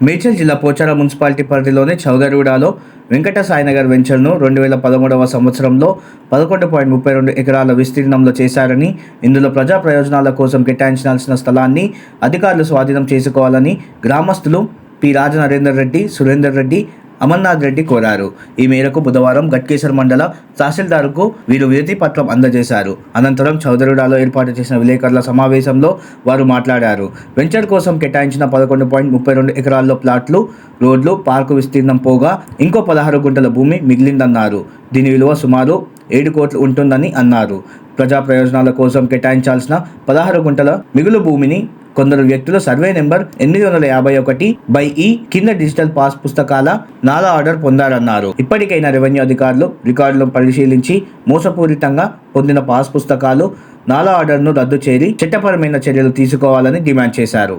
మేడ్చల్ జిల్లా పోచారం మున్సిపాలిటీ పరిధిలోని చౌదరిగూడలో వెంకట సాయినగర్ వెంచర్ను రెండు వేల పదమూడవ సంవత్సరంలో పదకొండు పాయింట్ ముప్పై రెండు ఎకరాల విస్తీర్ణంలో చేశారని ఇందులో ప్రజా ప్రయోజనాల కోసం కేటాయించాల్సిన స్థలాన్ని అధికారులు స్వాధీనం చేసుకోవాలని గ్రామస్తులు పి. రాజనరేందర్ రెడ్డి సురేందర్ రెడ్డి అమర్నాథ్ రెడ్డి కోరారు. ఈ మేరకు బుధవారం గట్కేశ్వర్ మండల తహసీల్దార్కు వీరు వినతి పత్రం అందజేశారు. అనంతరం చౌదరుడాలో ఏర్పాటు చేసిన విలేకరుల సమావేశంలో వారు మాట్లాడారు. వెంచర్ కోసం కేటాయించిన పదకొండు పాయింట్ ముప్పై రెండు ఎకరాల్లో ప్లాట్లు రోడ్లు పార్కు విస్తీర్ణం పోగా ఇంకో పదహారు గుంటల భూమి మిగిలిందన్నారు. దీని విలువ సుమారు ఏడు కోట్లు ఉంటుందని అన్నారు. ప్రజా ప్రయోజనాల కోసం కేటాయించాల్సిన పదహారు గుంటల మిగులు భూమిని కొందరు వ్యక్తులు సర్వే నెంబర్ ఎనిమిది వందల యాభై ఒకటి బై ఈ కింద డిజిటల్ పాస్ పుస్తకాల నాలా ఆర్డర్ పొందారన్నారు. ఇప్పటికైనా రెవెన్యూ అధికారులు రికార్డులను పరిశీలించి మోసపూరితంగా పొందిన పాస్ పుస్తకాలు నాలా ఆర్డర్ను రద్దు చేసి చట్టపరమైన చర్యలు తీసుకోవాలని డిమాండ్ చేశారు.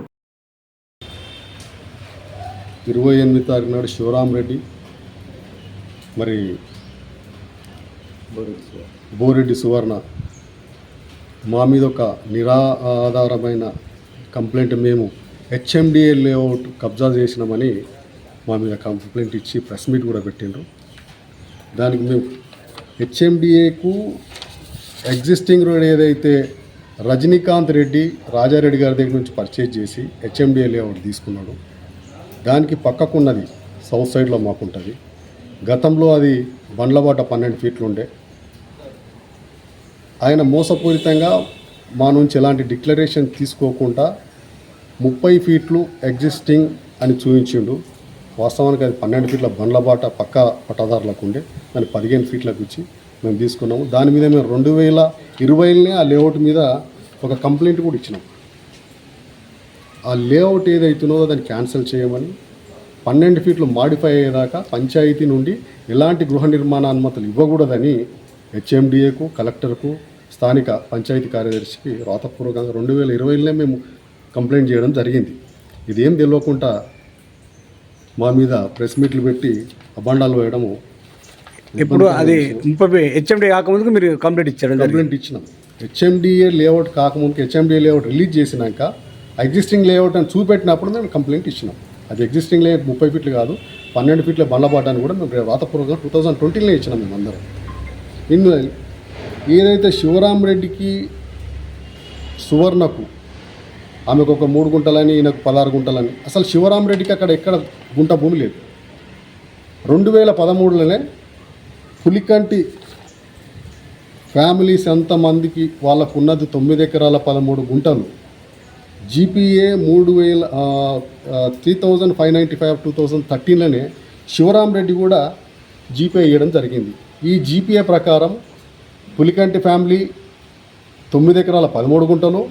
ఇరవై ఎనిమిది తారీఖు నాడు శివరాం రెడ్డి మరి బోరెడ్డి సువర్ణ మా మీద ఒక నిరాధారమైన కంప్లైంట్ మేము హెచ్ఎండిఏ లేఅవుట్ కబ్జా చేసినామని మా మీద కంప్లైంట్ ఇచ్చి ప్రెస్ మీట్ కూడా పెట్టిండ్రు. దానికి మేము హెచ్ఎండిఏకు ఎగ్జిస్టింగ్ రోడ్ ఏదైతే రజనీకాంత్ రెడ్డి రాజారెడ్డి గారి దగ్గర నుంచి పర్చేజ్ చేసి హెచ్ఎండిఏ లేఅవుట్ తీసుకున్నాడు. దానికి పక్కకున్నది సౌత్ సైడ్లో మాకుంటుంది. గతంలో అది బండ్లబాట పన్నెండు ఫీట్లు ఉండే ఆయన మోసపూరితంగా మా నుంచి ఎలాంటి డిక్లరేషన్ తీసుకోకుండా ముప్పై ఫీట్లు ఎగ్జిస్టింగ్ అని చూపించిండు. వాస్తవానికి అది పన్నెండు ఫీట్ల బండ్ల బాట పక్క పట్టదారులకు ఉండే. దాన్ని పదిహేను ఫీట్లకు ఇచ్చి మేము తీసుకున్నాము. దాని మీద మేము రెండు వేల ఇరవైలోనే ఆ లేఅవుట్ మీద ఒక కంప్లైంట్ కూడా ఇచ్చినాం. ఆ లేఅవుట్ ఏదైతున్నదో దాన్ని క్యాన్సిల్ చేయమని పన్నెండు ఫీట్లు మాడిఫై అయ్యేదాకా పంచాయతీ నుండి ఎలాంటి గృహ నిర్మాణ అనుమతులు ఇవ్వకూడదని హెచ్ఎండిఏకు కలెక్టర్కు స్థానిక పంచాయతీ కార్యదర్శికి రాతపూర్వకంగా రెండు వేల ఇరవైలోనే మేము కంప్లైంట్ చేయడం జరిగింది. ఇదేం తెలియకుండా మా మీద ప్రెస్ మీట్లు పెట్టి అబండాలు వేయడము ఇప్పుడు అది ముప్పై హెచ్ఎండి కాకముందుకు మీరు కంప్లీట్ ఇచ్చారు కంప్లైంట్ ఇచ్చినాం. హెచ్ఎండిఏ లేఅవుట్ కాకముందు హెచ్ఎండిఏ లేఅవుట్ రిలీజ్ చేసినాక ఎగ్జిస్టింగ్ లేఅవుట్ అని చూపెట్టినప్పుడు మేము కంప్లైంట్ ఇచ్చినాం. అది ఎగ్జిస్టింగ్ లేఅవుట్ ముప్పై ఫీట్లు కాదు పన్నెండు ఫీట్ల బండ్లబాట అని కూడా మేము రాతపూర్వకంగా టూ థౌజండ్ ట్వంటీలో ఇచ్చినాం మేము అందరం ఇందులో ఏదైతే శివరామరెడ్డికి సువర్ణకు ఆమెకు ఒక మూడు గుంటలని ఈయనకు పదహారు గుంటలని అసలు శివరామరెడ్డికి అక్కడ ఎక్కడ గుంట భూమి లేదు. రెండు వేల పదమూడులోనే పులికంటి ఫ్యామిలీస్ ఎంతమందికి వాళ్ళకు ఉన్నది తొమ్మిది ఎకరాల పదమూడు గుంటలు. జీపీఏ మూడు వేల three thousand five ninety five two thousand థర్టీన్లోనే Sivaramareddy కూడా జీపీఏ ఇవ్వడం జరిగింది. ఈ జీపీఏ ప్రకారం పులికంటి ఫ్యామిలీ తొమ్మిది ఎకరాల పదమూడు గుంటలు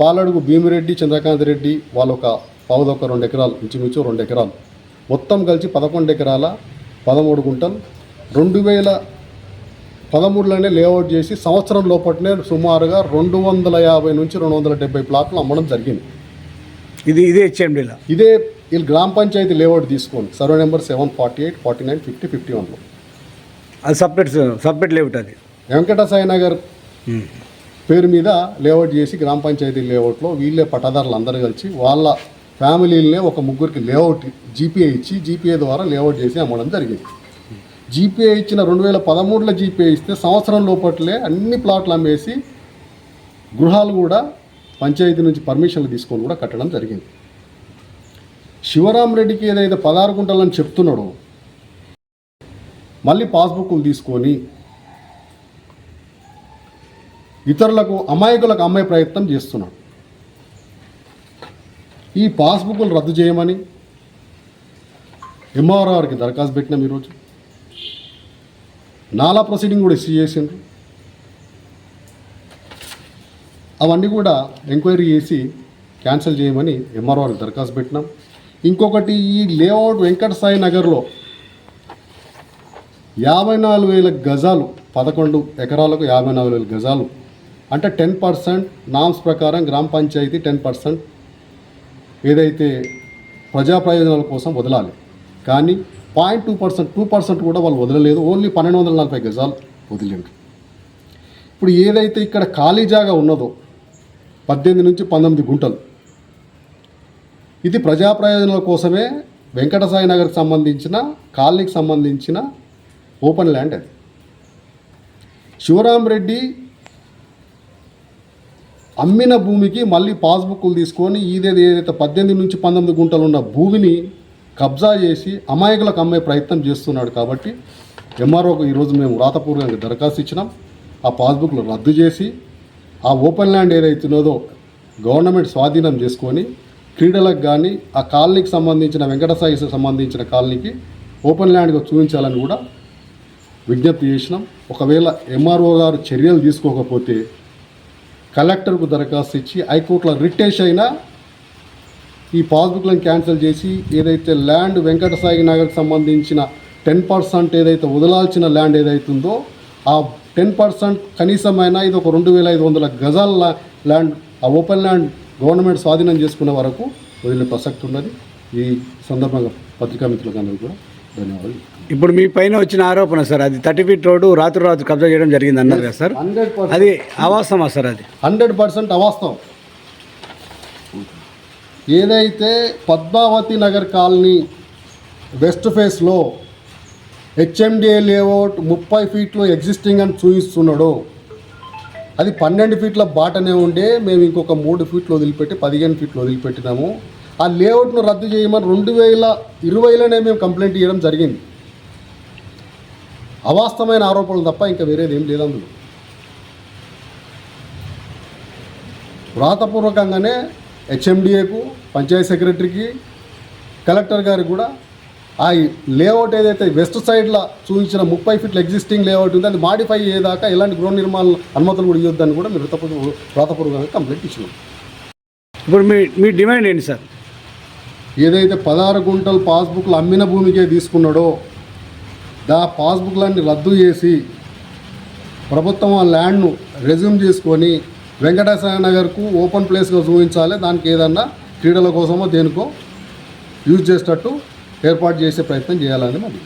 పాలడుగు భీమిరెడ్డి చంద్రకాంత్ రెడ్డి వాళ్ళు ఒక పావుదొక్క రెండు ఎకరాలు ఇంచుమించు రెండు ఎకరాలు. మొత్తం కలిసి పదకొండు ఎకరాల పదమూడు గుంటలు. రెండు వేల పదమూడులోనే లేఅవుట్ చేసి సంవత్సరం లోపలనే సుమారుగా రెండు వందల యాభై నుంచి రెండు వందల డెబ్బై ప్లాట్లు అమ్మడం జరిగింది. ఇది ఇదే హెచ్ఎండిలో ఇదే వీళ్ళు గ్రామ పంచాయతీ లేఅవుట్ తీసుకోండి. Survey number seven forty eight forty nine fifty fifty వన్లో. అది సపరేట్ సపరేట్ లేవుట్ అది. వెంకట నగర్ పేరు మీద లేఅవుట్ చేసి గ్రామ పంచాయతీ లేఅవుట్లో వీళ్ళే పట్టదారులు అందరూ కలిసి వాళ్ళ ఫ్యామిలీలనే ఒక ముగ్గురికి లేఅవుట్ జీపీఏ ఇచ్చి జీపీఏ ద్వారా లేఅవుట్ చేసి అమ్మడం జరిగింది. జీపీఏ ఇచ్చిన రెండు వేల పదమూడులో జీపీఏ ఇస్తే సంవత్సరం లోపట్లే అన్ని ప్లాట్లు అమ్మేసి గృహాలు కూడా పంచాయతీ నుంచి పర్మిషన్లు తీసుకొని కూడా కట్టడం జరిగింది. శివరాం రెడ్డికి ఏదైతే పదహారు గుంటలని చెప్తున్నాడో మళ్ళీ పాస్బుక్లు తీసుకొని ఇతరులకు అమాయకులకు అమ్మే ప్రయత్నం చేస్తున్నాడు. ఈ పాస్బుక్లు రద్దు చేయమని ఎంఆర్ఆర్కి దరఖాస్తు పెట్టినాం ఈరోజు. నాలా ప్రొసీడింగ్ కూడా ఇష్యూ చేసిండ్రు. అవన్నీ కూడా ఎంక్వైరీ చేసి క్యాన్సిల్ చేయమని ఎంఆర్ఆర్కి దరఖాస్తు పెట్టినాం. ఇంకొకటి ఈ లేఅవుట్ వెంకట సాయి నగర్లో యాభై నాలుగు వేల గజాలు పదకొండు ఎకరాలకు యాభై నాలుగు వేల గజాలు అంటే టెన్ పర్సెంట్ నామ్స్ ప్రకారం గ్రామ పంచాయతీ టెన్ పర్సెంట్ ఏదైతే ప్రజా ప్రయోజనాల కోసం వదలాలి. కానీ point two percent two percent కూడా వాళ్ళు వదలలేదు. ఓన్లీ పన్నెండు వందల నలభై గజాలు వదిలిండ్రు. ఇప్పుడు ఏదైతే ఇక్కడ ఖాళీ జాగా ఉన్నదో పద్దెనిమిది నుంచి పంతొమ్మిది గుంటలు ఇది ప్రజా ప్రయోజనాల కోసమే వెంకటసాయి నగర్కి సంబంధించిన కాలనీకి సంబంధించిన ఓపెన్ ల్యాండ్ అది. శివరాం రెడ్డి అమ్మిన భూమికి మళ్ళీ పాస్బుక్లు తీసుకొని ఇదేది ఏదైతే పద్దెనిమిది నుంచి పంతొమ్మిది గుంటలు ఉన్న భూమిని కబ్జా చేసి అమాయకులకు అమ్మే ప్రయత్నం చేస్తున్నాడు కాబట్టి ఎంఆర్ఓకి ఈరోజు మేము రాతపూర్వకంగా దరఖాస్తు ఇచ్చినాం. ఆ పాస్బుక్లు రద్దు చేసి ఆ ఓపెన్ ల్యాండ్ ఏదైతే ఉన్నదో గవర్నమెంట్ స్వాధీనం చేసుకొని క్రీడలకు కానీ ఆ కాలనీకి సంబంధించిన వెంకటసాయికి సంబంధించిన కాలనీకి ఓపెన్ ల్యాండ్గా చూపించాలని కూడా విజ్ఞప్తి చేసినాం. ఒకవేళ ఎంఆర్ఓ గారు చర్యలు తీసుకోకపోతే కలెక్టర్కు దరఖాస్తు ఇచ్చి హైకోర్టులో రిటేష్ అయినా ఈ పాస్బుక్లను క్యాన్సిల్ చేసి ఏదైతే ల్యాండ్ వెంకటసాయి నగర్కి సంబంధించిన టెన్ పర్సెంట్ ఏదైతే వదలాల్సిన ల్యాండ్ ఏదైతుందో ఆ టెన్ పర్సెంట్ కనీసమైనా ఇది ఒక రెండు వేల ఐదు వందల గజాల ల్యాండ్ ఆ ఓపెన్ ల్యాండ్ గవర్నమెంట్ స్వాధీనం చేసుకునే వరకు వదిలే ప్రసక్తి ఉన్నది. ఈ సందర్భంగా పత్రికా మిత్రులకు కూడా ధన్యవాదాలు ఇప్పుడు మీ పైన వచ్చిన ఆరోపణ సార్ అది థర్టీ ఫీట్ రోడ్డు రాత్రి రాత్రి కబ్జా చేయడం జరిగింది అన్నారు కదా సార్. హండ్రెడ్ అది అవాస్తవమా సార్ అది? హండ్రెడ్ పర్సెంట్ అవాస్తవం. ఏదైతే పద్మావతి నగర్ కాలనీ వెస్ట్ ఫేస్లో హెచ్ఎండిఏ లేఅవుట్ ముప్పై ఫీట్లు ఎగ్జిస్టింగ్ అని చూపిస్తున్నాడో అది పన్నెండు ఫీట్ల బాటనే ఉండే మేము ఇంకొక మూడు ఫీట్లు వదిలిపెట్టి పదిహేను ఫీట్లు వదిలిపెట్టినాము. ఆ లేఅవుట్ను రద్దు చేయమని రెండు వేల ఇరవైలోనే మేము కంప్లైంట్ ఇవ్వడం జరిగింది. అవాస్తవమైన ఆరోపణలు తప్ప ఇంకా వేరేది ఏం లేదు అందులో. వ్రాతపూర్వకంగానే హెచ్ఎండిఏకు పంచాయత్ సెక్రటరీకి కలెక్టర్ గారికి కూడా ఆ లేఅవుట్ ఏదైతే వెస్ట్ సైడ్లో చూపించిన ముప్పై ఫీట్ల ఎగ్జిస్టింగ్ లేఅవుట్ ఉంది అది మాడిఫై అయ్యేదాకా ఎలాంటి గృహ నిర్మాణ అనుమతులు కూడా ఇవ్వద్దని కూడా మీరు వ్రాతపూర్వకంగా కంప్లైంట్ ఇచ్చినాం. ఇప్పుడు మీ మీ డిమాండ్ ఏంటి సార్? ఏదైతే పదహారు గుంటలు పాస్బుక్లు అమ్మిన భూమికే తీసుకున్నాడో దా పాస్బుక్లన్నీ రద్దు చేసి ప్రభుత్వం ఆ ల్యాండ్ను రెజ్యూమ్ చేసుకొని వెంకటేశ్వర నగర్కు ఓపెన్ ప్లేస్గా చూపించాలి దానికి ఏదన్నా క్రీడల కోసమో దేనికో యూజ్ చేసేటట్టు ఏర్పాటు చేసే ప్రయత్నం చేయాలని మరి